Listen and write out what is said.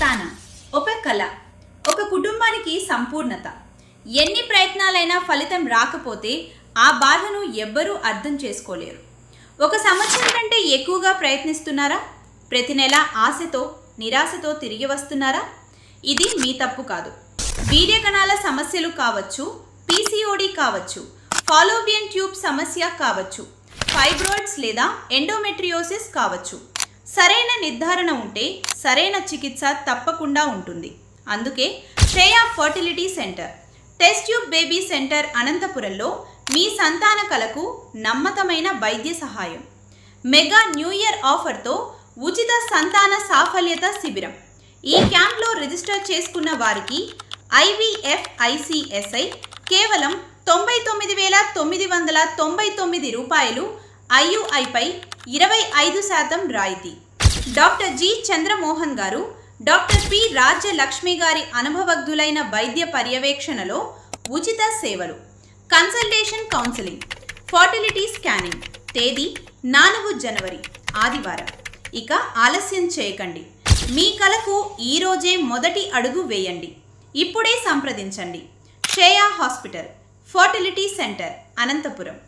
సంతానం ఒక కళ ఒక కుటుంబానికి సంపూర్ణత. ఎన్ని ప్రయత్నాలైనా ఫలితం రాకపోతే ఆ బాధను ఎవ్వరూ అర్థం చేసుకోలేరు. ఒక సంవత్సరం కంటే ఎక్కువగా ప్రయత్నిస్తున్నారా? ప్రతి నెల ఆశతో నిరాశతో తిరిగి వస్తున్నారా? ఇది మీ తప్పు కాదు. వీర్యకణాల సమస్యలు కావచ్చు పీసీఓడి కావచ్చు ఫాలోబియన్ ట్యూబ్ సమస్య కావచ్చు ఫైబ్రాయిడ్స్ లేదా ఎండోమెట్రియోసిస్ కావచ్చు. సరైన నిర్ధారణ ఉంటే సరైన చికిత్స తప్పకుండా ఉంటుంది. అందుకే Shreya fertility centre test tube baby centre అనంతపురంలో మీ సంతాన కలకు నమ్మకమైన వైద్య సహాయం. మెగా న్యూ ఇయర్ ఆఫర్తో ఉచిత సంతాన సాఫల్యత శిబిరం. ఈ క్యాంప్లో రిజిస్టర్ చేసుకున్న వారికి ఐవీఎఫ్ ఐసిఎస్ఐ కేవలం తొంభై తొమ్మిది వేల తొమ్మిది వందల తొంభై తొమ్మిది రూపాయలు ఐయుఐపై ఇరవై ఐదు శాతం రాయితీ. డాక్టర్ జి చంద్రమోహన్ గారు డాక్టర్ పి రాజ్యలక్ష్మి గారి అనుభవజ్ఞులైన వైద్య పర్యవేక్షణలో ఉచిత సేవలు. కన్సల్టేషన్ కౌన్సిలింగ్ ఫర్టిలిటీ స్కానింగ్ తేదీ నాలుగు జనవరి ఆదివారం. ఇక ఆలస్యం చేయకండి. మీ కలకు ఈరోజే మొదటి అడుగు వేయండి. ఇప్పుడే సంప్రదించండి. Shreya hospital fertility centre Anantapuram.